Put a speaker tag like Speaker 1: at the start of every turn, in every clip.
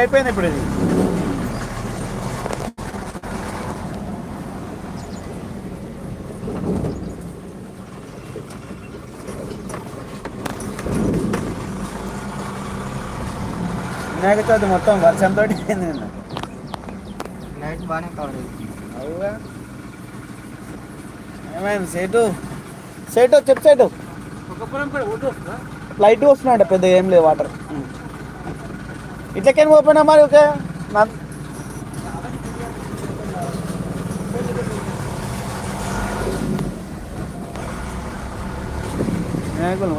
Speaker 1: అయిపోయింది ఇప్పుడు ఇది. వినాయక చవితి మొత్తం వర్షంతో అయింది నిన్న.
Speaker 2: నైట్ బాగానే కవర్
Speaker 1: అవుగా ఏమైంది సేటు? సేటు చెప్పు సేటు. లైట్ వస్తున్నాయంట పెద్ద ఏం లేదు వాటర్ ఇట్లకేం ఓపెన్ మరి ఓకే నా వినాయకులు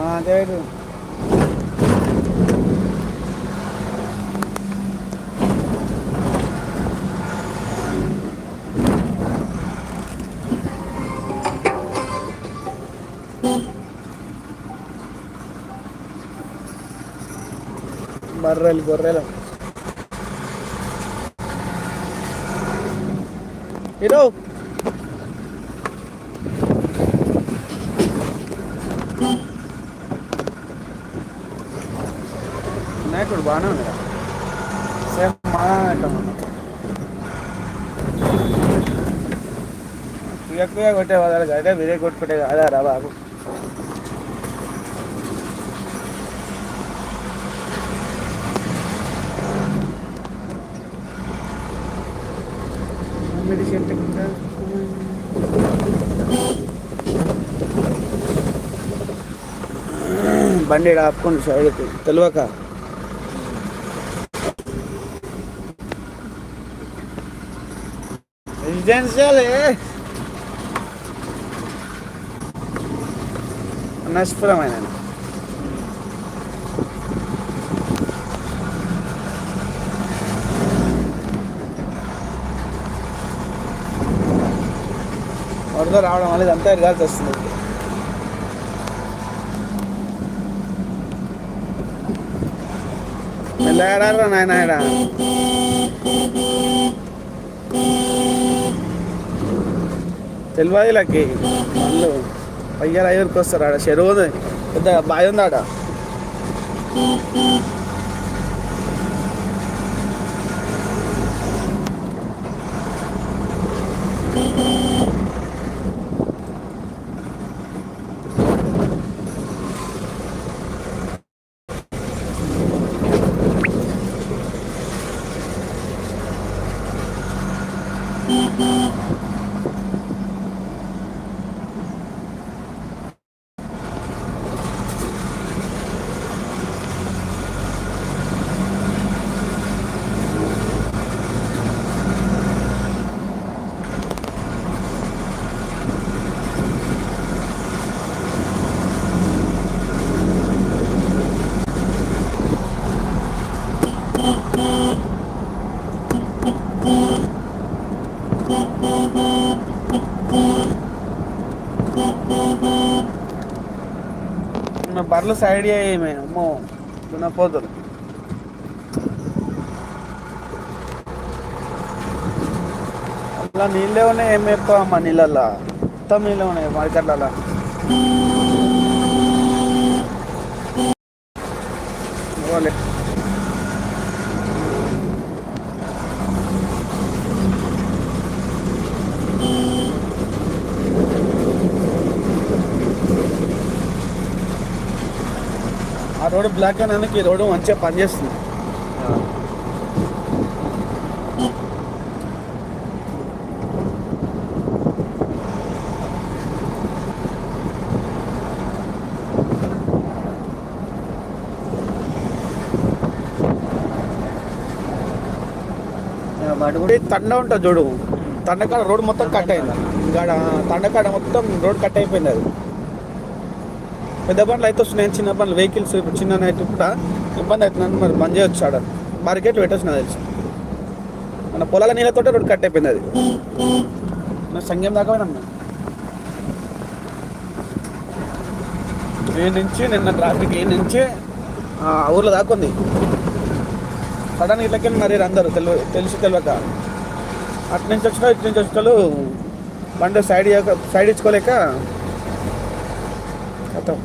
Speaker 1: మా గొర్రెలు హీరో వినాయకుడు బాగానే ఉంది సేమ్ మా ఇట్లా కుయ్య కుయ్య కొట్టే వాళ్ళు అయితే విరే కొట్టుకుంటే కాదా రా బాబు మామిడి చెట్టు కింద బండి ఈడ ఆపుకోండి సైడ్కి తెలియక రెసిడెన్షియల్ నష్టపురమైన వరద రావడం వల్ల ఇదంతా ఎరగాల్సి వస్తుంది మెల్లగాడారా నాయన ఈడ తెలియదు వీళ్ళకి వాళ్ళు పయ్యాలు ఐదుకి వస్తారు ఆడ బర్రెలు సైడ్ అయ్యాయి అమ్మో దున్నపోతులు అలా నీళ్ళే ఉన్నాయి ఏం అమ్మ నీళ్ళల్లో? మొత్తం నీళ్ళే ఉన్నాయి మార్కెట్లలో ఓలే. ఆ రోడ్డు బ్లాక్ అయినందుకు ఈ రోడ్డు మంచిగా పనిచేస్తుంది. తండ ఉంటుంది చూడు. తండకాడ రోడ్ మొత్తం కట్ అయింది. తండకాడ మొత్తం రోడ్ కట్ అయిపోయింది అది. పెద్ద బండ్లు అయితే వస్తున్నాయి. చిన్న బండ్లు వెహికల్స్ ఇప్పుడు చిన్న నైట్ కూడా ఇబ్బంది అవుతుందని మరి బంద్ చేయొచ్చు ఆడ. మార్కెట్ పెట్టచ్చు నాకు మన పొలాల నీళ్ళతో రోడ్డు కట్ అయిపోయింది అది. నా సంఘం దాకా పోయినాం మేము. నుంచి నిన్న ట్రాఫిక్ ఏ నుంచి ఆ ఊర్లో దాకా ఉంది. సడన్ ఇట్లకి మరి అందరు. తెలియ తెలిసి తెలియక అటు నుంచి వచ్చిన ఇటు నుంచి వచ్చిన బండి సైడ్ సైడ్ ఇచ్చుకోలేక మొత్తం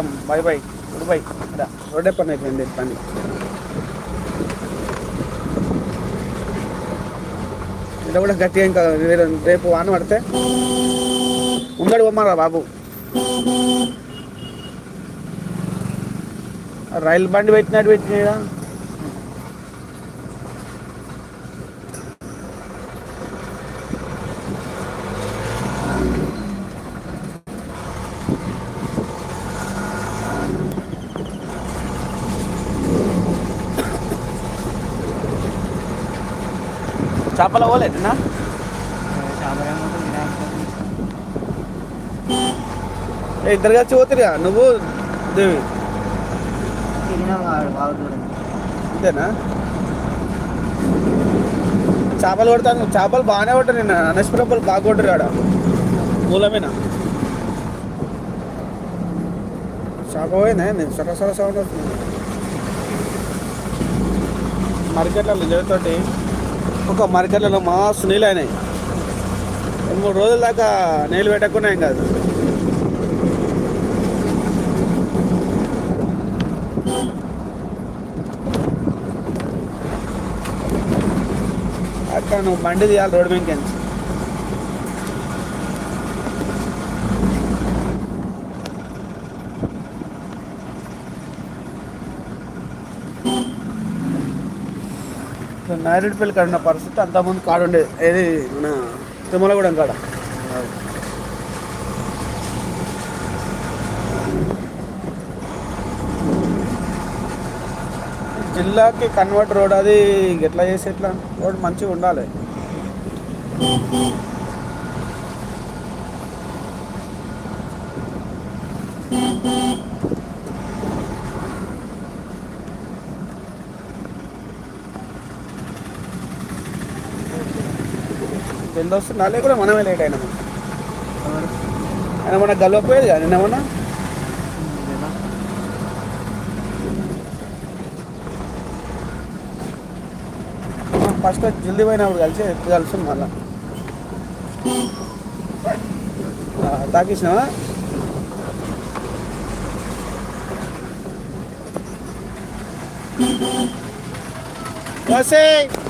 Speaker 1: మొత్తం. Bye bye. Good bye. రోడ్డే పని అయిపోయింది పని. ఇలా కూడా గట్టిగా ఇంకా రేపు వాన పడితే ఉందడు పోమారా బాబు. రైలు బండి పెట్టినట్టు పెట్టినా చేపలు పోలేదునా ఏ ఇద్దరు కలిసి పోతురుగా నువ్వు దేవి? అంతేనా? చేపలు కొడతాను. చేపలు బాగానే కొట్టారు నిన్న. అనస్పురప్పులు బాగా కొట్టరు ఆడ. మూలమేనా? చేప పోయినా నేను సర సర సౌండ్ వస్తుంది మార్కెట్లలో జరుగుతోటి ఒక మార్కెట్లలో మస్తు నీళ్ళు అయినాయి. రెండు మూడు రోజుల దాకా నీళ్ళు పెట్టకుండా ఏం కాదు. అక్కడ నువ్వు బండి తీయాలి రోడ్డు మీద నాయుడుపల్లి కాడ ఉన్న పరిస్థితి అంతకుముందు కాడ ఉండేది ఏది? మన తిమ్మలగూడెం కాడ. జిల్లాకి కన్వర్ట్ రోడ్ అది ఎట్లా చేసి ఎట్లా? రోడ్ మంచిగా ఉండాలి. రెండు వస్తున్నా లేకుండా మనమే లేట్ అయినా ఆయన మన గెలవపోయేది కానీ నిన్న ఫస్ట్ జల్దీ పోయినప్పుడు కలిసి ఎప్పుడు కలిసి మళ్ళా. తాకిసినావా? Let's see.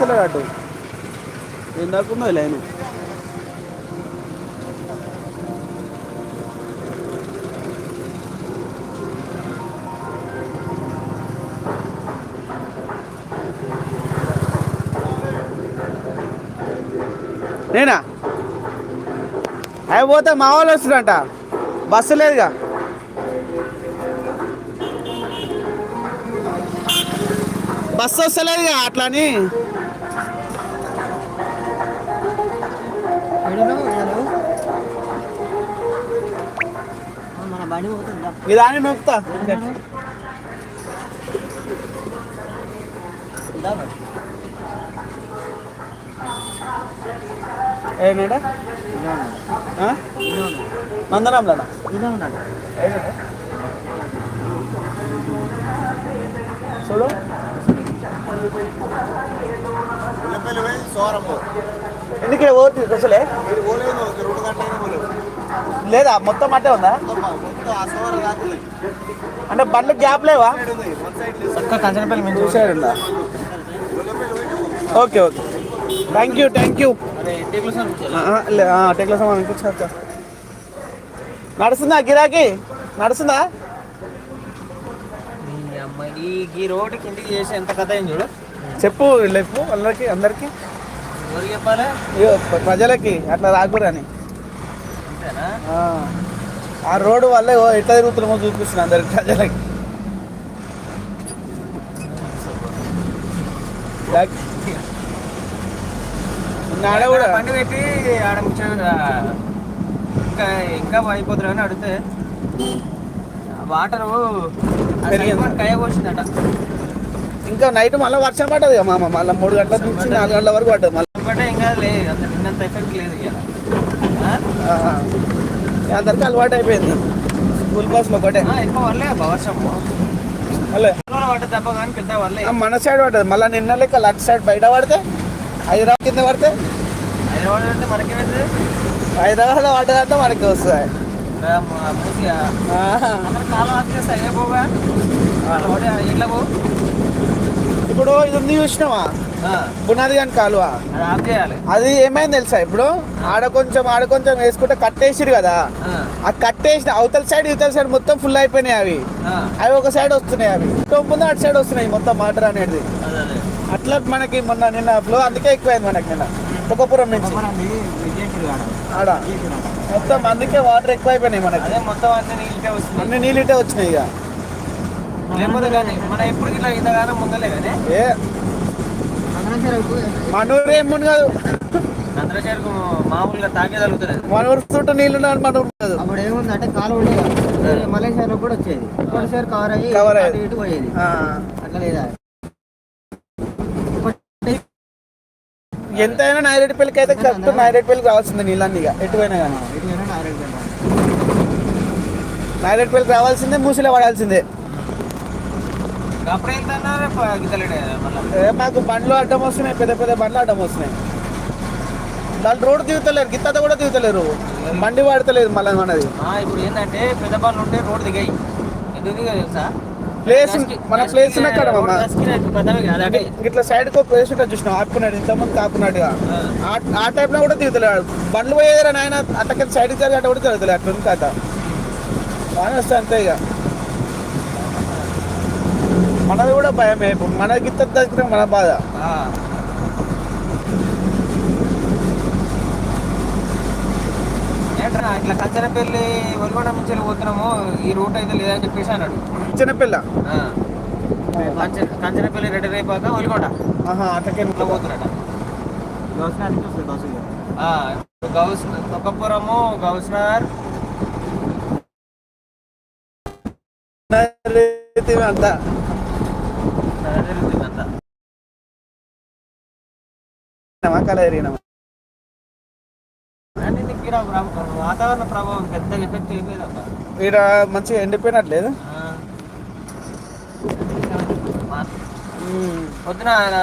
Speaker 1: వదలు ఉడుసురా ఏం పోలీసులే అటు నేనా? అవి పోతే మా వాళ్ళు వస్తుందంట బస్సు లేదుగా. బస్సు వస్తలేదుగా అట్లా అని ఇదాన్ని నొక్కుతా. ఏనాడా
Speaker 2: ఇదే ఉన్నాడు.
Speaker 1: చూడు. ఎందుకు ఓటు అసలే? లేదా మొత్తం అట్టే ఉందా? అంటే బండ్లు గ్యాప్ లేవా?
Speaker 2: కంచనపల్లి మేము
Speaker 1: చూసాడు okay okay. Thank you thank you టెక్ల సామాన్ ఇంకొచ్చి నడుస్తుందా గిరాకీ? నడుస్తుందా?
Speaker 2: ఈ రోడ్డుకి ఇంటికి చేసి ఎంత కథ అయింది చూడు.
Speaker 1: చెప్పు లేపు అందరికి అందరికి.
Speaker 2: ఎవరు చెప్పాలి?
Speaker 1: ప్రజలకి అట్లా రాకూడని
Speaker 2: అంతేనా?
Speaker 1: ఆ. రోడ్డు వల్ల ఎట్లా తిరుగుతున్నామో చూపిస్తున్నా అందరికి ప్రజలకి. నాడ కూడా.
Speaker 2: బండి పెట్టి ఆడ ఇంకా ఇంకా అయిపోతున్నా అని అడిగితే వాటర్? కయ పోసిందట.
Speaker 1: ఇంకా నైట్ మళ్ళీ వర్షం పడ్డది మామ మళ్ళీ మూడు గంటల నుంచి నాలుగు గంటల వరకు పడ్డది మళ్ళీ.
Speaker 2: ఇంకా లేదు అంత నిన్నంత ఎఫెక్ట్ లేదు ఇక
Speaker 1: అందరికి అలవాటు అయిపోయింది. స్కూల్ బస్లో ఒకటే.
Speaker 2: ఎక్కువ వల్లే వర్షము పడ్డ
Speaker 1: మన సైడ్ పడ్డది. మళ్ళీ నిన్న లెక్క అటు సైడ్ బయట పడితే హైదరాబాద్ కింద పడితే
Speaker 2: హైదరాబాద్ అంటే
Speaker 1: మనకి వస్తుంది
Speaker 2: మూసిగా
Speaker 1: ఆహా.
Speaker 2: అందరు కాలం ఆపేస్తాయి ఏ పోగా. ఇట్లా పో.
Speaker 1: ఇప్పుడు ఇది ఉంది చూసినావా?
Speaker 2: ఆ,
Speaker 1: బునాది కానీ కాలువ?
Speaker 2: అది
Speaker 1: ఏమైంది తెలుసా ఇప్పుడు? ఆడ కొంచెం ఆడ కొంచెం వేసుకుంటే కట్టేసిరు కదా.
Speaker 2: ఆ,
Speaker 1: కట్టేసిన అవతల సైడ్ ఇవతల సైడ్ మొత్తం ఫుల్ అయిపోయినాయి అవి. అవి ఒక సైడ్ వస్తున్నాయి అవి. ముందు అటు సైడ్ వస్తున్నాయి మొత్తం వాటర్ అనేది. అట్లా మనకి మొన్న నిన్న ఫ్లో అందుకే ఎక్కువైంది మనకి నిన్న. ఒక్కపురం నుంచి. ఆడ. మొత్తం అందుకే వాటర్ ఎక్కువైపోయినాయి మనకి.
Speaker 2: అదే మొత్తం అన్ని నీళ్ళకే వస్తుంది
Speaker 1: అన్ని నీళ్ళిటే వచ్చినాయి ఇక.
Speaker 2: లేకపోతే కానీ మన ఎప్పుడు ఇట్లా ఇంతగానో ముందలే కానీ.
Speaker 1: ఏ. మనూరు ఏముంది కాదు.
Speaker 2: చంద్రశేఖర్ మామూలుగా తాగే తగ్గుతుంది
Speaker 1: మన ఊరు చుట్టూ నీళ్ళు కాదు
Speaker 3: అప్పుడు ఏముందంటే కాలువ ఉండేది మలేషియాలో కూడా వచ్చేది. ఒకటిసారి కవర్ అయ్యి అటు
Speaker 1: అయ్యేది.
Speaker 3: ఇటు పోయేది.
Speaker 1: ఆ.
Speaker 3: అట్లా లేదా?
Speaker 1: ఎంతైనా నాయరెడ్డిపల్లికి అయితే కరెక్ట్ నాయరెడ్డిపల్లికి రావాల్సింది నీళ్ళన్నీ ఇక. ఎటు పోయినా కానీ. నాయరెడ్డిపల్లికి రావాల్సిందే మూసిలో పడాల్సిందే
Speaker 2: అప్పుడు వెళ్తున్నారు గిద్దలేడే మళ్ళీ
Speaker 1: ఏ మాకు బండ్లు అడ్డం వస్తున్నాయి పెద్ద పెద్ద బండ్లు అడ్డం వస్తున్నాయి. దాని రోడ్డు దిగుతలేరు గిత్తత కూడా దిగుతలేరు. బండి వాడతలేదు మళ్ళీ మనది.
Speaker 2: ఇప్పుడు ఏంటంటే పెద్ద పనులు ఉంటే రోడ్ దిగాయి. ఎందుకు దిగాయి తెలుసా?
Speaker 1: ప్లేస్ మన ప్లేస్ ఇట్లా సైడ్కు ప్లేస్ ఉంటుంది చూసినాం ఆపుకున్నాడు ఇంతమంది కాపున్నాడుగా
Speaker 2: ఆ.
Speaker 1: టైప్లో కూడా దిగుతలేడు. బండ్లు పోయేదిరా నాయన అట్టకి సైడ్ జరిగి కూడా అట్లా ఉంది బాగానే వస్తాయి అంతే ఇక. మనది కూడా భయమే. ఇప్పుడు మన గిత్త దగ్గర మన బాధ.
Speaker 2: ఆ. ఏంట్రా ఇట్లా కంచనపల్లి ఒలిగొండ నుంచి వెళ్ళి పోతున్నాము ఈ రూట్ అయితే లేదని చెప్పేసి అన్నాడు. కంచనపల్లి. రెడ్డి రేపాక ఒలిగొండ.
Speaker 1: ఆహా అట్లకే
Speaker 2: పోతున్నాడ గౌస్ తొక్కపురము గౌస్నగర్
Speaker 1: అంతా కల ఎరిగినామా
Speaker 2: వాతావరణ ప్రభావం పెద్ద ఎఫెక్ట్
Speaker 1: ఇక్కడ మంచిగా ఎండిపోయినట్లేదు?
Speaker 2: పొద్దున ఆయన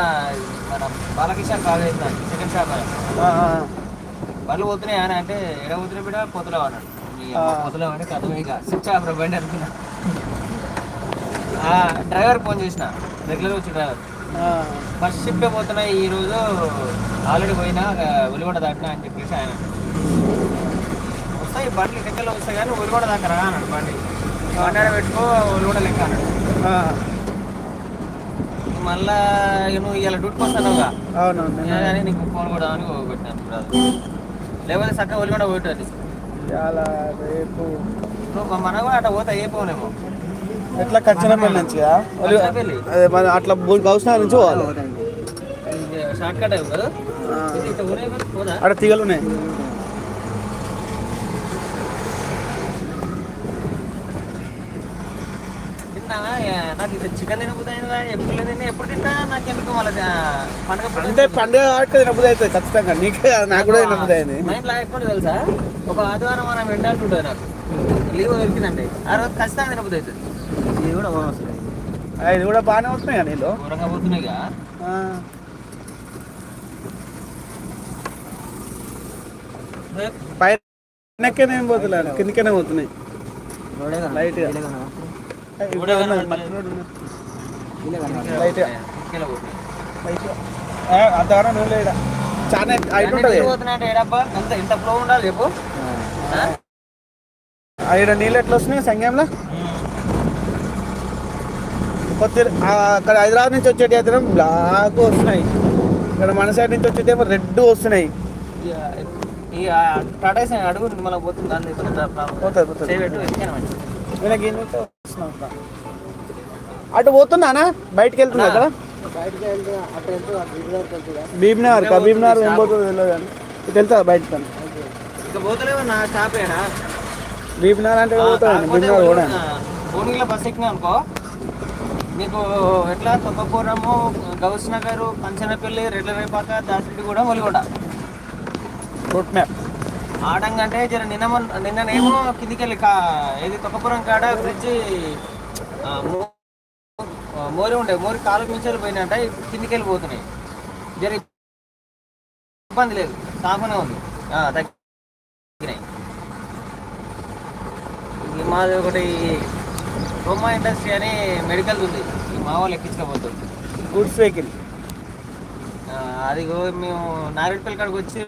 Speaker 2: మన బాలకిషన్ చేస్తాను సెకండ్ షాప్ వాళ్ళు పోతున్నాయి ఆయన అంటే ఎడ పోతున్నా బిడ్డ? పొద్దులో అన్నాడు. ఈ
Speaker 1: ఆ.
Speaker 2: పొద్దులో అంటే కథ ఇక. స్విచ్ ఆఫ్ బండి అనుకున్నా. డ్రైవర్ ఫోన్ చేసిన. రెగ్యులర్ వచ్చి డ్రైవర్. ఫస్ట్ షిఫ్ట్ పోతున్నాయి ఈ రోజు ఆల్రెడీ పోయినా ఉలిగొండ దాటినా అని చెప్పేసి ఆయన వస్తాయి బండ్లు దగ్గరలో వస్తాయి కానీ ఉలిగొండ దాకా రా అన్నాడు బండి. బండి ఆడ పెట్టుకో ఉలిగొండ లెక్క అన్నాడు. మళ్ళా నువ్వు ఇలా డ్యూటీకి వస్తానుగా
Speaker 1: అవునవును.
Speaker 2: కానీ నీకు ఫోన్ కూడా అని పెట్టాను. లేకపోతే చక్కగా ఉలిగొండ పోయేటది
Speaker 1: చాలా రేపు.
Speaker 2: నువ్వు మన కూడా అట్లా పోతే ఏ పోనేమో
Speaker 1: ఎట్లా కచ్చనపల్లి నుంచి? అదే మన అట్లా గౌస్నగర్ నుంచి పోవాలి. అక్కడ తీగలు ఉన్నాయి. అంటే పండుగ ఆడితే తినబుద్ధి అవుతుంది ఖచ్చితంగా. నీకే నాకు కూడా తినబుద్ధి అయింది
Speaker 2: తెలుసా? ఒక ఆదివారం మనం వెంటాల్సి ఉంటుంది నాకు. లీవ్ దొరికిందండి. ఆ రోజు ఖచ్చితంగా తినబుద్ధి అవుతుంది
Speaker 3: కూడా బాగా వస్తుంది
Speaker 1: ఆ, ఇది కూడా బాగానే వస్తున్నాయి కదా నీళ్ళు?
Speaker 2: ఘోరంగా పోతున్నాయి
Speaker 1: పైనకేనే పోతున్నాను కిందకనే పోతున్నాయి. లైట్. ఆ, అంతగానో నువ్వు లేడా? చాలా
Speaker 2: ఏడబ్బా ఎంత ఎంత ఫ్లో ఉండాలి చెప్పు?
Speaker 1: ఇక్కడ నీళ్ళు ఎట్లా వస్తున్నాయి సంగంలో కొత్త అక్కడ హైదరాబాద్ నుంచి వచ్చేటి అయితే బ్లాక్ వస్తున్నాయి. ఇక్కడ మన సైడ్ నుంచి వచ్చేటి ఏమో రెడ్ వస్తున్నాయి.
Speaker 2: అడుగు పోతుంది.
Speaker 1: అటు పోతున్నానా బయటికి వెళ్తున్నా కదా? భీమ్నగర్ కా? భీమ్నగర్ ఏం పోతుందో తెలియదు కానీ. ఇటు వెళ్తా బయట భీమ్నగర్ అంటే పోతాను భీమ్నగర్ కూడా.
Speaker 2: భువనగిరిలో బస్ ఎక్కినా అనుకో. నీకు ఎట్లా తొక్కపురము గౌస్ నగర్ పంచనపల్లి రెడ్లరేపాక దాసిరెడ్డి కూడా ఒలిగొండ.
Speaker 1: రూట్ మ్యాప్
Speaker 2: ఆడంగా అంటే జర నిన్న నిన్ననేమో కిందికి వెళ్ళి కా ఏది తొక్కపురం కాడ బ్రిడ్జి మోరి ఉండే మోరి కాలు మించాలి ఇప్పుడు కిందికి వెళ్ళి పోతున్నాయి. జర ఇబ్బంది లేదు సాఫనే ఉంది. తగ్గినాయి. ఇది మాది ఒకటి రోమా ఇండస్ట్రీ అని మెడికల్ ఉంది. మా వాళ్ళు ఎక్కించకపోతుంది
Speaker 1: గుడ్స్ వెహికల్
Speaker 2: అది మేము నారాయణపల్లి కాడికి వచ్చి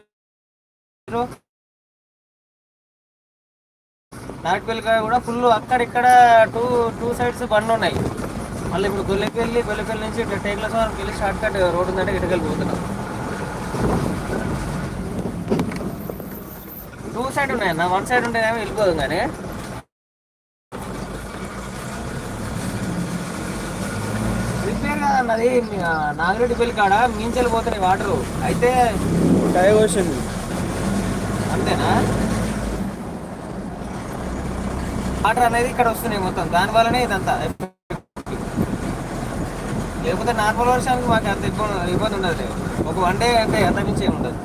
Speaker 2: నారాయణపల్లి కాడ కూడా ఫుల్ అక్కడిక్కడ టూ టూ సైడ్స్ బండ్లు ఉన్నాయి. మళ్ళీ ఇప్పుడు గొల్లెపల్లి గొల్లెపల్లి నుంచి ఇట్లా టేకుల వరకు వెళ్ళి షార్ట్ కట్ రోడ్ ఉందంటే ఇటుకెళ్ళి పోతున్నాం. టూ సైడ్ ఉన్నాయన్న వన్ సైడ్ ఉంటేనేమో వెళ్ళిపోదు కానీ నాది నాగిరెడ్డి పెళ్ళి కాడ మించెలు పోతున్నాయి వాటర్. అయితే
Speaker 1: డైవర్షన్.
Speaker 2: అంతేనా? వాటర్ అనేది ఇక్కడ వస్తున్నాయి మొత్తం. దాని వల్లనే ఇదంతా. లేకపోతే నార్మల్ వర్షానికి మాకు అంత ఇబ్బంది ఇబ్బంది ఉండదు. ఒక వన్ డే అంటే అంత మించి ఏమి ఉండదు.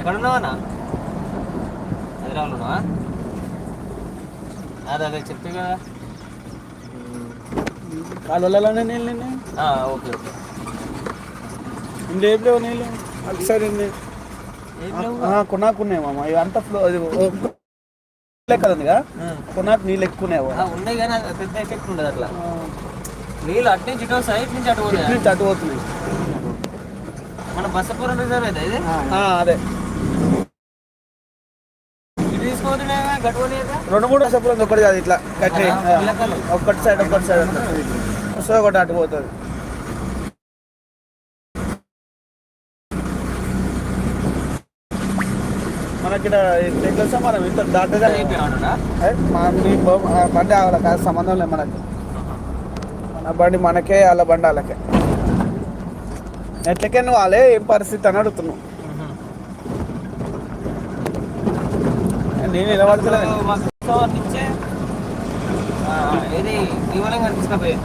Speaker 2: ఎక్కడ హైదరాబాద్ ఉన్నావా అదే అదే చెప్పి కదా
Speaker 1: కాలువలలోనే నీళ్ళు ఉన్నాయి.
Speaker 2: ఆ, ఓకే ఓకే.
Speaker 1: ఇందులో ఏం లేవు నీళ్ళు అటు సైడ్ ఉంది
Speaker 2: ఏం లేవు
Speaker 1: కొనాకున్నాయి మామ. ఇవంతా ఫ్లో అది లెక్క ఉందిగా కొనాకు నీళ్ళు ఎక్కువ ఉన్నాయి
Speaker 2: ఉన్నాయి కానీ పెద్ద ఎఫెక్ట్ ఉండదు అట్లా. నీళ్ళు అటు నుంచి ఇటు ఇటు నుంచి అటు
Speaker 1: నుంచి అటు పోతున్నాయి.
Speaker 2: మన బసపురం రిజర్వ్ అయితే
Speaker 1: అదే. రెండు మూడు సపోజ్ ఒకటి కాదు ఇట్లా కట్టి. ఒకటి సైడ్ ఒకటి సైడ్ వస్తుంది ఒకటి అటు పోతుంది. మనకి ఇక్కడ మనం ఇంత దాటగా బండి వాళ్ళ కాదు సంబంధం లేదు మనకి. మన బండి మనకే వాళ్ళ బండి వాళ్ళకే. ఎట్లకే నువ్వు వాళ్ళే ఏం పరిస్థితి అని అడుగుతున్నావు. నేను నిలబడతలేదు
Speaker 2: ఏది దీవలంగా తీసుకుపోయి.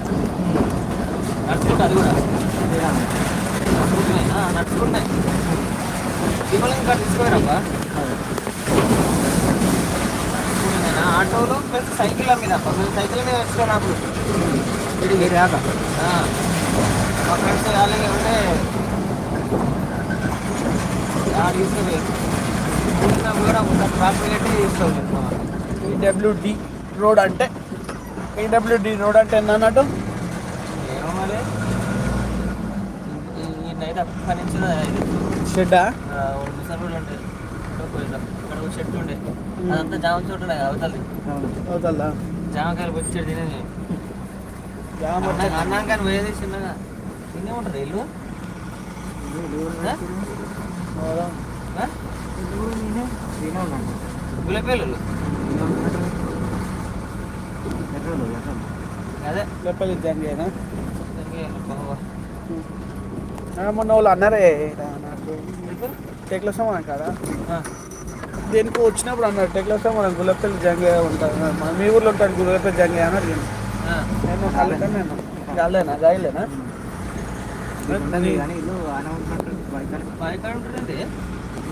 Speaker 2: నడుచుకుంటా అది కూడా. నడుచుకుంటున్నాయి. దీవలంగా తీసుకుపోయారబ్బా ఆటోలు ప్లస్ సైకిల్ మీద సైకిల్ మీద వచ్చాం నాకు. ఇది రాక. మా ఫ్రెండ్స్ అలాగే ఉంటే ఆడ తీసుకుపోయి కూడా ట్రాఫిక్ పెట్టి తీసుకోలేదు
Speaker 1: ఈడబ్ల్యూడి రోడ్ అంటే ఈడబ్ల్యూడి రోడ్ అంటే ఏందన్నట్టు?
Speaker 2: ఏమో మరి. ఈ- ఈ నైట్ అప్పటి నుంచి ఇది.
Speaker 1: షెడ్డా
Speaker 2: ముసలి. ఇక్కడ ఒక చెట్టు ఉండే. అదంతా జామ చోటు ఉండే అవతలి జామకాయలు వచ్చి చెట్టు తినేది. అన్నం కానీ పోయేది చిన్నగా. తినే ఉంటుంది ఇల్లు? గులపేలు అదే.
Speaker 1: మొన్న వాళ్ళు అన్నారే నాకు టెక్ల సమానం కాదా. దేనికి వచ్చినప్పుడు అన్నారు టెక్ల సమానం గులపల్లి జంగే ఉంటుంది మన మీ ఊర్లో ఉంటాడు గులపల్లి జంగే అని అడిగాను
Speaker 2: ఆ.
Speaker 1: నేను కళ్ళక నేను గాలేనా గాయలేనా
Speaker 3: కానీ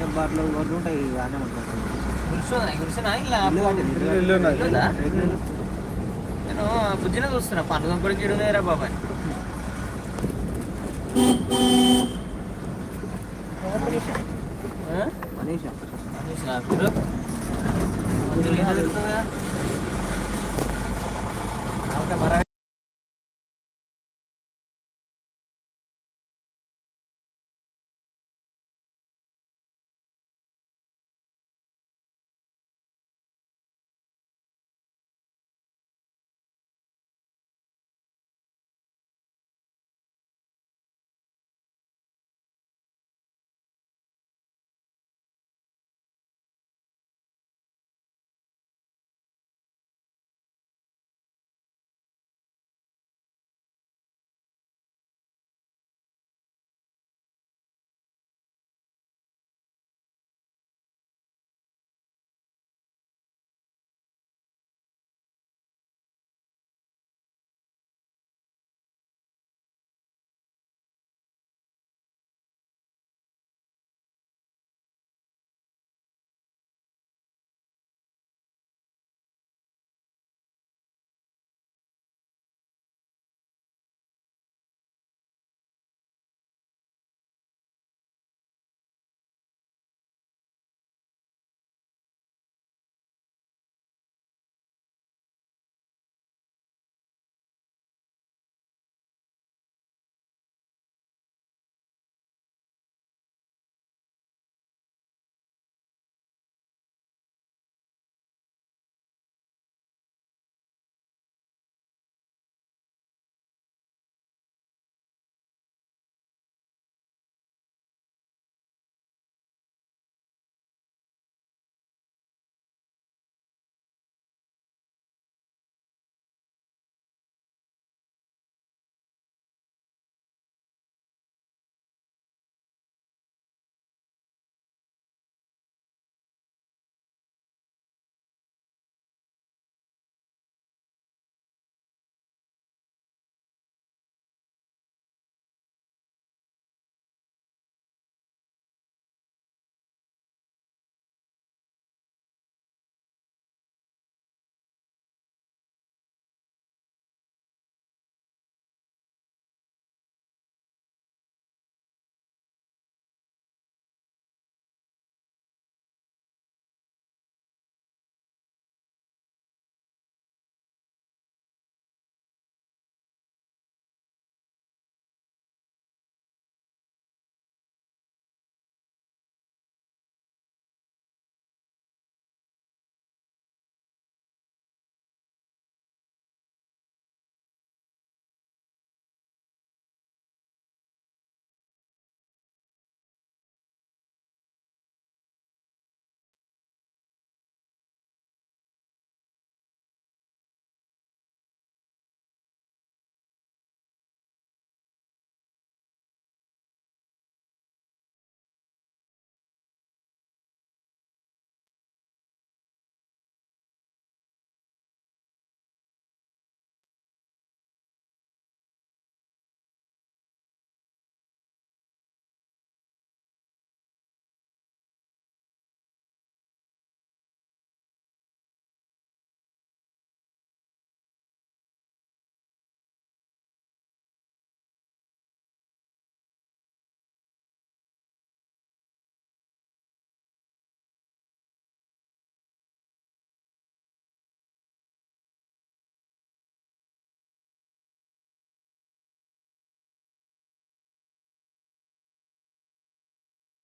Speaker 3: ఇల్లు ఆనే ఉంటుంటారు బయట
Speaker 2: బావికాడ ఉంటుంది
Speaker 3: బాటలో వడ్లు ఉంటాయి ఆనే ఉంటారు
Speaker 2: గురుసునా గురుసునా ఇలా
Speaker 3: ఇల్లు అంటే ఇల్లు
Speaker 1: ఇల్లు ఉన్నది.
Speaker 2: ఇల్లుందా?
Speaker 3: ఇల్లు.
Speaker 2: నేను బుజ్జిన చూస్తున్నా పండుగ కూడా గిడునేరా బాబాయ్ ఆ?
Speaker 3: మనీషా
Speaker 2: చూసినా మీరు?